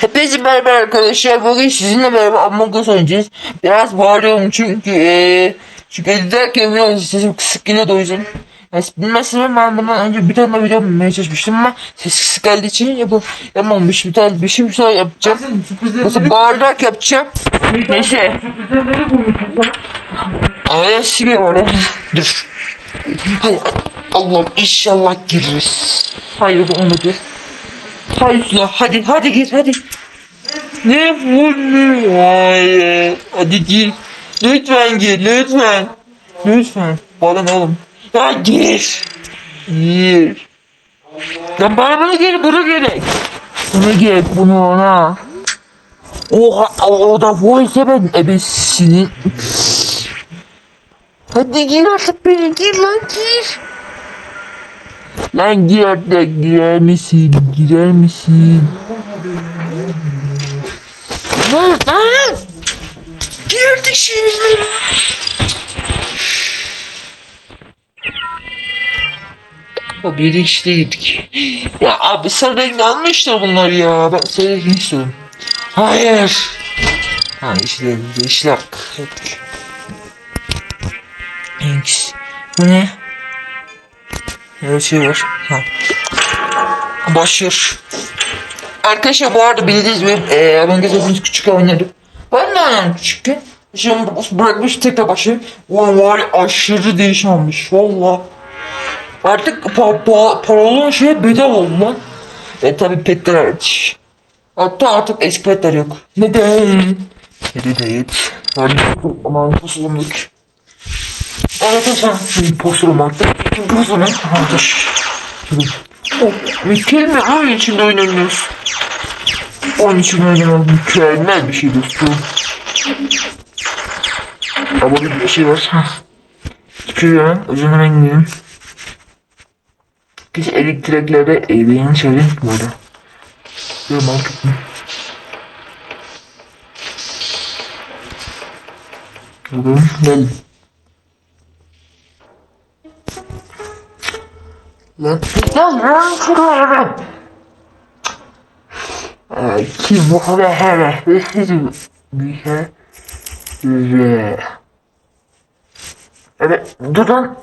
Hepinize merhaba arkadaşlar. Bugün sizinle beraber Among Us oynayacağız. Biraz bağırıyorum çünkü eee çünkü editerken biraz sesim kısık yine de o yüzden. Yani bilmezsem ben bundan önce bir tane video yapmaya çalışmıştım ama ses kısık geldiği için yapı, yapmamış. Bir tane bir şey bir şey yapacağım. Nasıl bağırarak yapacağım. Neyse. Ay şimdi oraya. Dur. Hay Allah'ım inşallah gireriz. Hayır olmadı. Hayır ya hadi hadi gir hadi. Ne bu ne? Hayır. Hadi gir. Lütfen gir lütfen. Lütfen. Bana oğlum? Ya gir. Gir. Lan bana bunu gir bunu gerek. Bunu gerek bunu ona. Oha o, da voice ben ebesinin. Hadi gir artık beni gir lan gir. Lan gir artık girer misin? Girer misin? Lan lan! Gir artık şimdi. O yedik. Ya abi sen rengi almıştır bunlar ya. Ben seni istiyorum. Hayır. Ha işte işler. Thanks. Bu ne? Her şey var. Ha. Başlıyor. Arkadaşlar bu arada bildiğiniz gibi eee ben hepimiz küçük oynadık. Ben de oynadım küçükken. Şimdi bırakmış tekrar başlıyor. Vay vay aşırı değişim olmuş valla. Artık pa pa paralı şey bedava oldu lan. E tabi petler hariç. Hatta artık eski petler yok. Neden? Neden aman pusulumluk. Arkadaşlar posturum artık. Posturum arkadaş. Mükemmel oyun içinde oynanıyoruz. Onun için oynamak mükemmel bir şey dostum. Ama bir şey var. Çıkıyor. Ucunu rengiyim. Biz elektriklere eğleyin şöyle bu arada. Bir mantıklı. Bugün gel. Kim bu kadar hele Veşirim Bir şey. Ve Evet dur lan.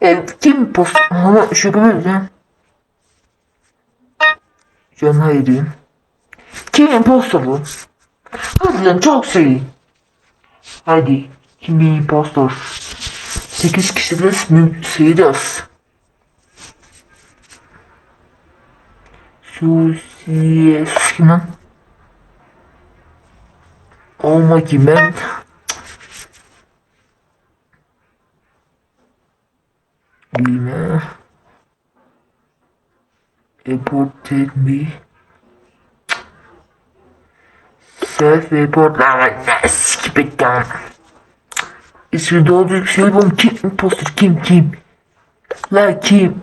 Ev kim post ama şu yapabilir ya Can hayırıyım Kim impostor bu? Hadi lan çok seri Hadi kim bir impostor 8 kişi biraz sayacağız Susies lan? Olma ben Bilme Report me Self report lan skip it down İsmi doğru bir şey bu kim? İmposter kim kim? La kim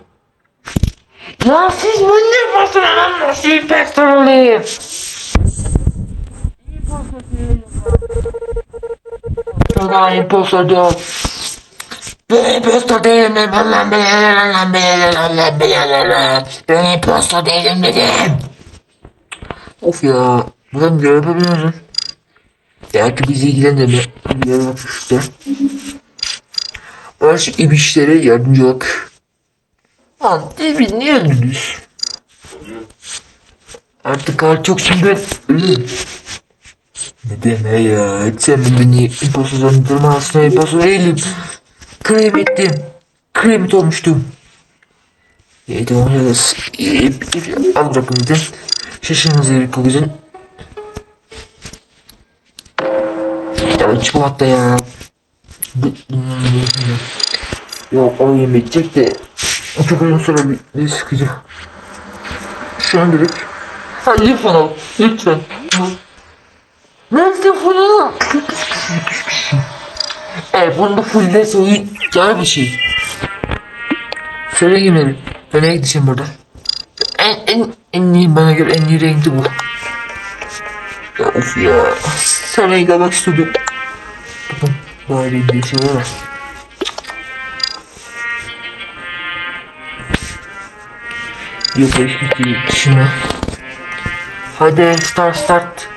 ya siz ne yapıyorsunuz lan nasıl impostor olayım? Sana impostor diyor. Ben impostor değilim. Allah belanı Allah belanı Allah belanı. Ben impostor değilim dedim. Of ya. Buradan görebiliyorum. Belki bizi ilgilendirme. Bir bak işte. Bazı ibişlere yardımcı olmak. Lan David niye öldünüz? Artık çok şimdi. Ne deme ya. Sen beni imposter zannedilme aslında imposter değilim. Krem ettim. Kremit olmuştum. Neydi o yalnız. İp, ip, al bırakın de. Şaşırınız evi kokusun. Ya çikolata ya. Yok o yemek çek de çok uzun süre bir, sıkıcı. Direkt. Ha lütfen al. Lütfen. Nerede bunu? Evet bunda fulle soyun güzel bir şey. Söyle gidelim. Nereye gideceğim burada? En, en, en iyi bana göre en iyi renkli bu. Ya of ya. Sana gelmek istedim. Bakın böyle bir şey var. Yok eski dışına. Hadi start start.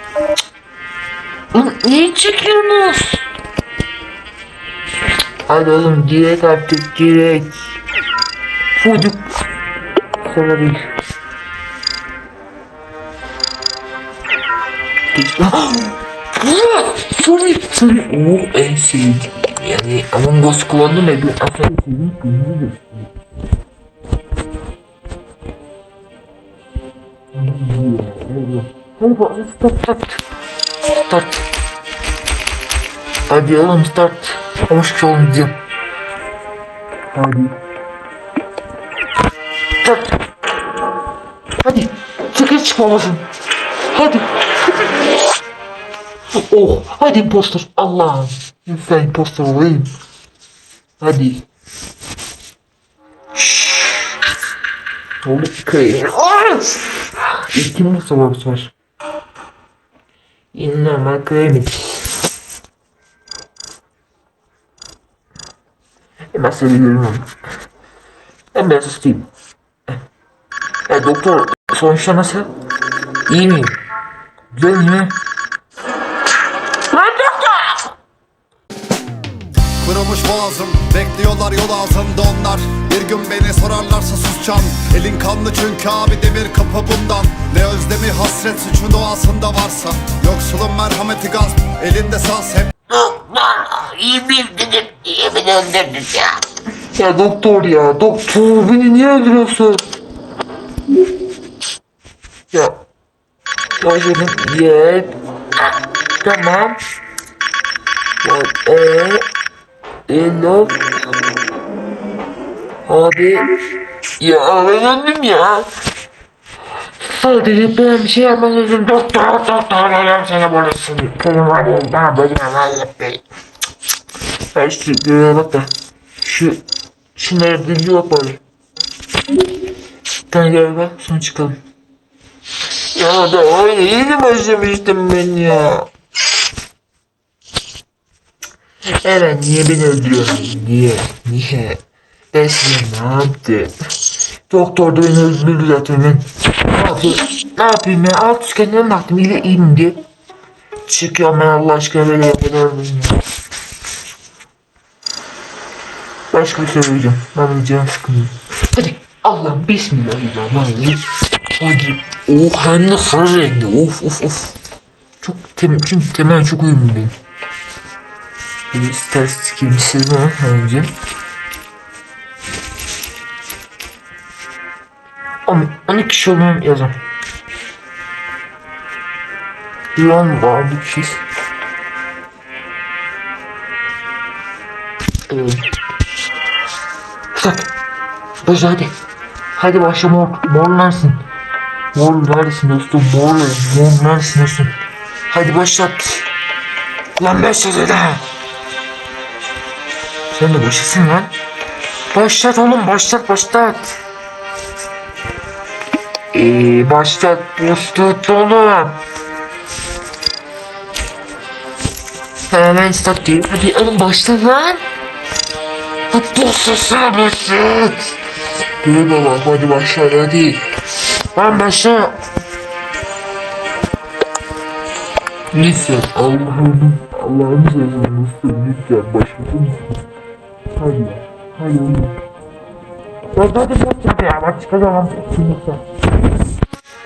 Oğlum niye çekiyorsunuz? Hadi oğlum direkt artık direkt. Çocuk. Sana değil. Sorry. Sorry. O en sevdiğim. Yani Among Us kullandım ya. Bir aferin sevdiğim. Günümü gösteriyor. Hadi bak start. Hadi oğlum start. Hoş olmayacağım. Hadi. Start. Hadi. Çıkır çıkmamasın. Hadi. Oh, hadi impostor. Allah'ım. Lütfen impostor olayım. Hadi. Holy crap. İki Mustafa var. İnanma kremik. Hemen seviyorum onu. Ben biraz ısıtayım. E doktor sonuçta nasıl? İyi Kırılmış boğazım Bekliyorlar yol altında onlar Bir gün beni sorarlarsa susacağım Elin kanlı çünkü abi demir kapı bundan Ne özlemi hasret suçun doğasında varsa Yoksulun merhameti gasp Elinde saz hep iyi bildin. İyi beni öldürdün ya. Ya doktor ya doktor beni niye öldürüyorsun? Ya. Başladım. Yes. Tamam. Ya e Elo. Abi. Ya ben öldüm ya. Sadece ben bir şey yapmak istedim. Doktor, doktor, ölüm seni bulursun. Benim var ya, ben böyle ameliyat değil. Ya işte görüyor bak da. Şu, şunları bilgi yok bari. Sen gel bak, sonra çıkalım. Ya da öyle yeni başlamıştım ben ya. Evet, niye beni öldürüyorsun? Niye? Niye? Ben size ne yaptım? Doktor da beni öldürdü zaten. Ne yapayım? Ne yapayım ya? Alt üst kendime baktım. İyiyim diye. Çıkıyorum ben Allah aşkına böyle yapabilir miyim? Başka bir şey söyleyeceğim. Ben bunu canım sıkılıyor. Hadi. Allah'ım bismillahirrahmanirrahim. Hadi. Oh hem de sarı renkli. Of of of. Çok tem çünkü temel çok uyumluyum. Bir istatistik silme önce. On, 12 kişi olduğunu yazın. Var bir kişi. Evet. Boz hadi. Hadi başla mor. Morlarsın. Mor neredesin dostum? Mor, mor neredesin dostum? Hadi başlat. Lan başlat hadi. Sen de lan. Başlat oğlum başlat başlat. Ee, başlat başlat oğlum. Hemen start diyor. Hadi oğlum başla lan. Hadi başlasana başlat. Dur baba hadi başla hadi. Lan başla. Lütfen Allah'ım Allah'ım sözünü lütfen başlasın hadi oğlum. Ya hadi başla ya bak çıkacağım.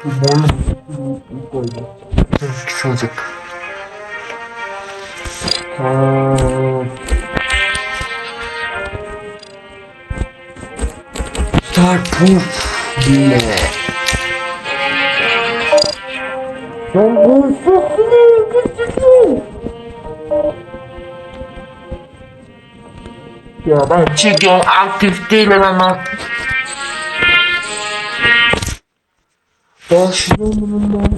Bu morlu bu koydu. Kişi olacak. Ha. Tarpuf bile. Lan bu çok Ya ben çıkıyorum aktif değilim ama. Başlıyorum bundan.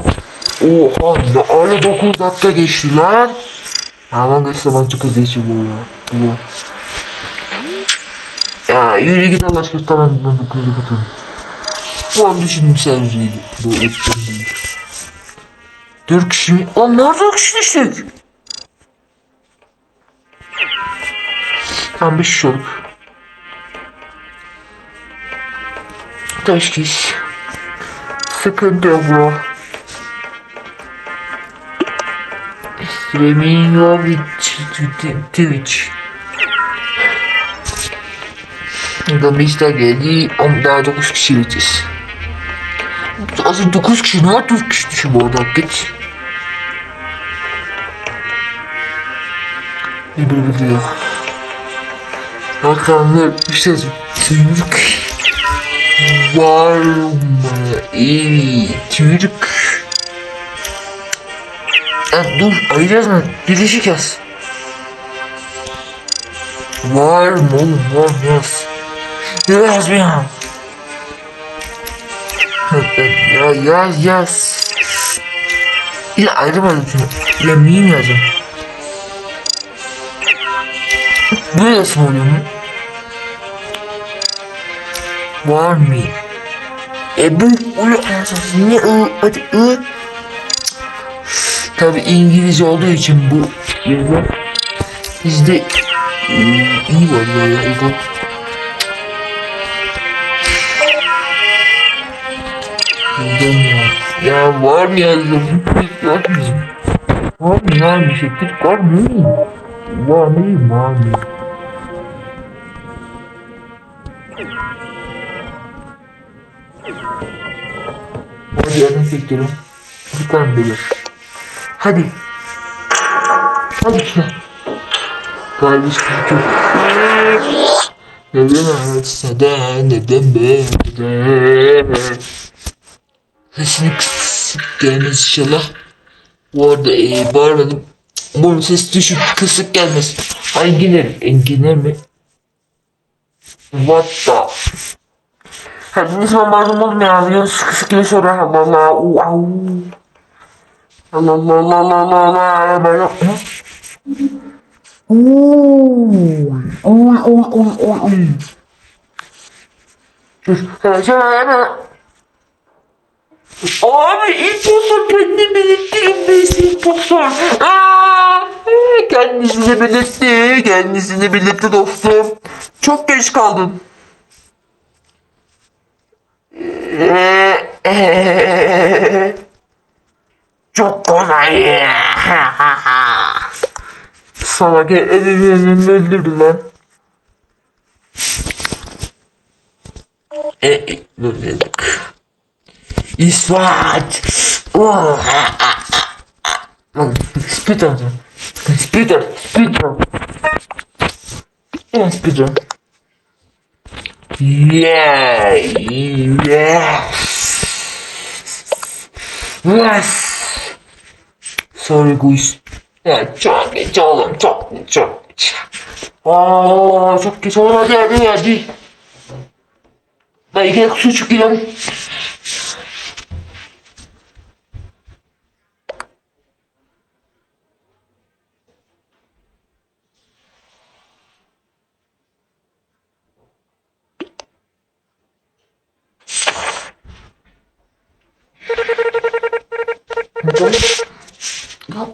Oha ne öyle 9 dakika geçti lan. Aman geçti ben çok hızlı geçiyor bu ya. Bu. Ya yürü git Allah aşkına tamam ben bu kızı kapatıyorum. Bu an düşündüm sen. Bu ettim. Dört kişi mi? Lan nerede kişi düştük? ambition. Teşhis. Sıkıntı bu. Streaming yok Twitch. Burada biz de geldi. Daha 9 kişi bitiriz. Aslında 9 kişi ne var 9 kişi düşün bu arada git. Ne böyle biliyor. Bakanlar işte Türk var mı? İyi Türk. Ya dur ayıracağız mı? Birleşik yaz. Var mı oğlum var yaz. Yaz ya. ya yaz yaz. Ya ayrımadım şunu. Ya miyim yazacağım. Böyle mu? Var mı? E bu uyu niye ı hadi ı Tabi İngilizce olduğu için bu bizde ı, iyi var ya ya bu. Ya? Ya var mı? Yok bizim. Var mı var mı? Var mı? Var mı? Var mı? Hadi elini siktirin. Lütfen bilir. Hadi. Hadi işte. Kardeş küçük. Neden arasında neden böyle? Sesini kısıkken inşallah. Bu arada e, bağıralım. Bunun ses düşük kısık gelmez. Enginar. Enginar mı? What the? Kendinize malum olmayan yön sıkı sıkıya sonra hamala u au. Hamalalalala böyle. Ooo. Oa oa oa oa oa. Abi impostor kendini belirtti imbesi impostor. Kendisini belirtti. Kendisini belirtti dostum. Çok geç kaldın. Çok kolay. Salak elinin nedir lan? E, dur dedik. İsvat. Spider. Spider. Spider. Spider. 예, 예. 예스. 설고 있어. 야, 저기, 저기, 저기, 저기. 아, 저기, 저기, 저기, 저기. 나 이게 수축기는.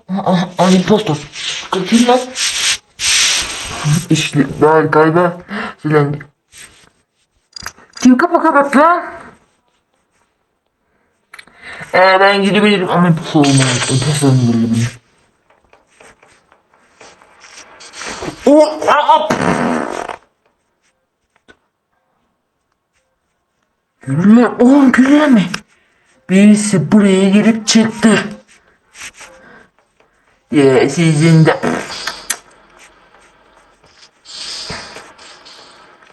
Ah, ah, impostor. Kim lan? İşte daha galiba silendi. Kim kapı kapat lan? Ee, ben gidebilirim ama impostor olmayı. Impostor olmayı. O, aa, Gülme, oğlum gülme. Birisi buraya girip çıktı. Ya sizin de...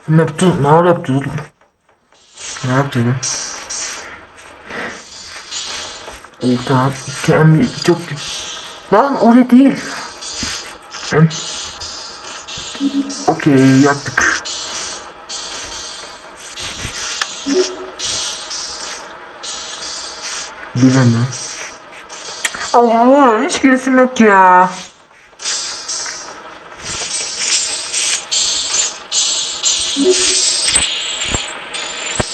Ne yaptı? Ne yaptı? Ne yaptı? İyi tamam. Kendi çok... Lan oraya değil. Okey yaptık. Bilemem. Allah hiç gülsüm yok ya.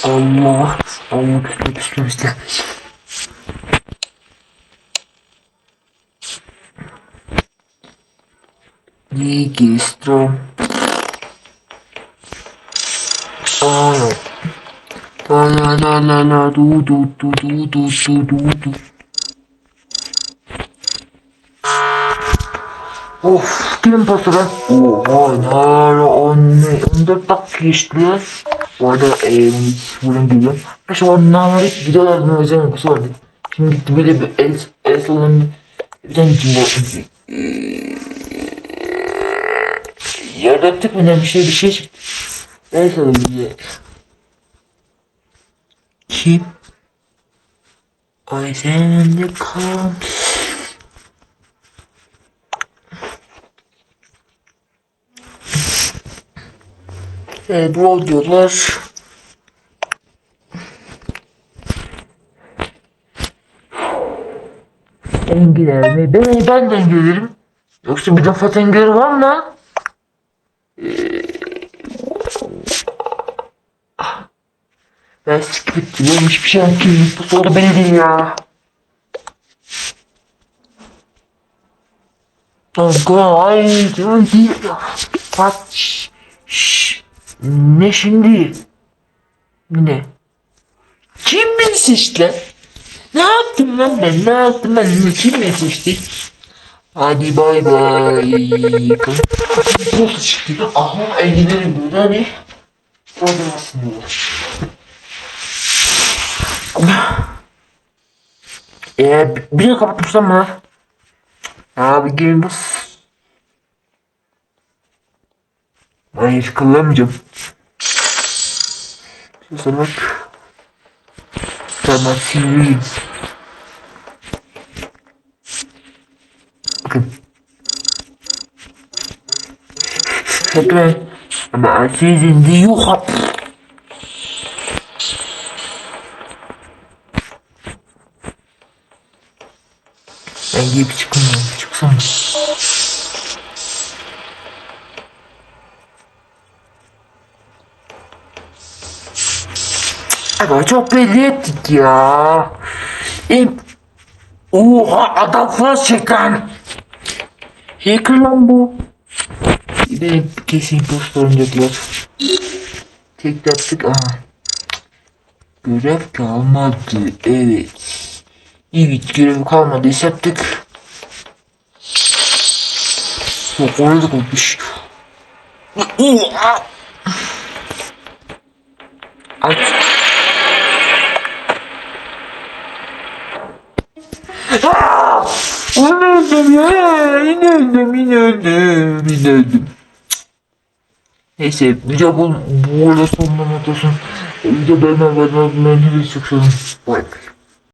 Allah. Allah küsme küsme küsme. Registro. Oh. La la la la la du du du du du du du du. Of kim pasırı? Oha ne ara 14 dakika geçti. Bu arada eee buradan geliyorum. Şu an namara videolardan özel bir sordu. Şimdi gitti böyle bir el, el sallandı. Bir tane cimbo. Yarattık mı ne bir şey bir şey çıktı. El sallandı. Kim? Ay sen de kal. Evet, rol diyorlar. Engiler mi? Ben, ben de engelerim. Yoksa bir defa engel var mı lan? Ee, Ben skip diyorum hiçbir şey ki. Bu soru beni değil ya. Kanka ay ay Bak şş, şş. Ne şimdi? Ne? Kim beni seçti? Ne yaptım lan ben? Ne yaptım ben? Kim beni seçti? Hadi bay bay. Nasıl çıktı? Aha elgilerim burada hani. Orada aslında. Eee bir de kapatmışsam mı? Abi gelin bas. Hayır kullanmayacağım. Şurada bak. Tamam sileyim. Bakın. Bakın. Ama sizin de yok. Ben giyip çıkmıyorum. Çıksam. Ama çok belli ettik ya. Em Oha adam flash çek lan. Hacker lan bu. Benim kesin postlarım dediler. Tek yaptık aha. Görev kalmadı evet. Evet görev kalmadı yaptık. Da kopmuş. Oha. Aç. Yine öldüm ya. Yine öldüm, yine öldüm, yine öldüm. Bu, bu arada sonuna not olsun. Video beğenmeyi, beğenmeyi, beğenmeyi çok seviyorum. Bye.